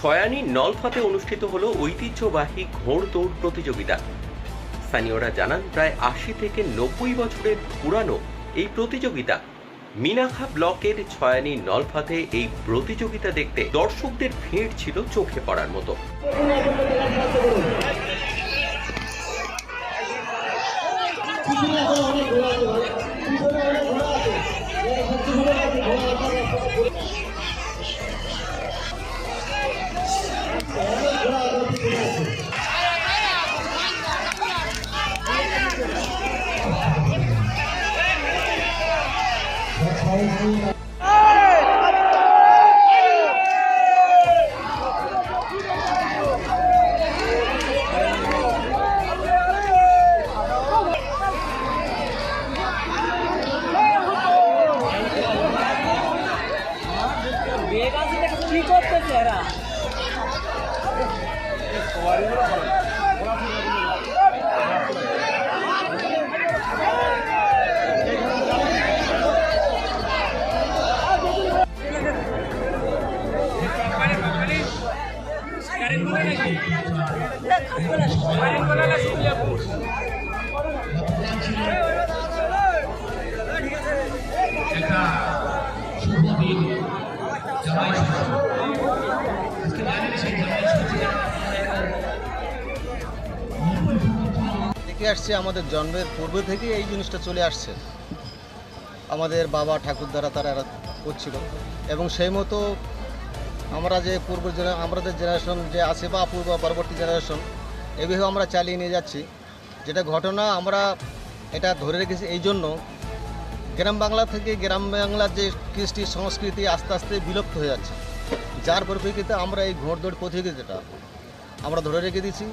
ছয়ানি নলফাতে অনুষ্ঠিত হল ঐতিহ্যবাহী ঘোড়দৌড় প্রতিযোগিতা। স্থানীয়রা জানান, প্রায় আশি থেকে নব্বই বছরের পুরানো এই প্রতিযোগিতা মিনাখা ব্লকের ছয়ানি নলফাতে এই প্রতিযোগিতা দেখতে দর্শকদের ভিড় ছিল চোখে পড়ার মতো। কি করতেছে এরা? দেখে আসছে আমাদের জন্মের পূর্ব থেকেই এই জিনিসটা চলে আসছে। আমাদের বাবা ঠাকুর দ্বারা তারা করছিল। এবং সেই মতো আমরা যে পূর্ব আমাদের জেনারেশন যে আছে বা পূর্ব পরবর্তী জেনারেশন এভাবে আমরা চালিয়ে নিয়ে যাচ্ছি। যেটা ঘটনা আমরা এটা ধরে রেখেছি এই জন্য গ্রাম বাংলা থেকে গ্রাম বাংলার যে কৃষ্টি সংস্কৃতি আস্তে আস্তে বিলুপ্ত হয়ে যাচ্ছে। যার পরিপ্রেক্ষিতে আমরা এই ঘোড়দৌড় প্রতিযোগিতাটা আমরা ধরে রেখে দিয়েছি।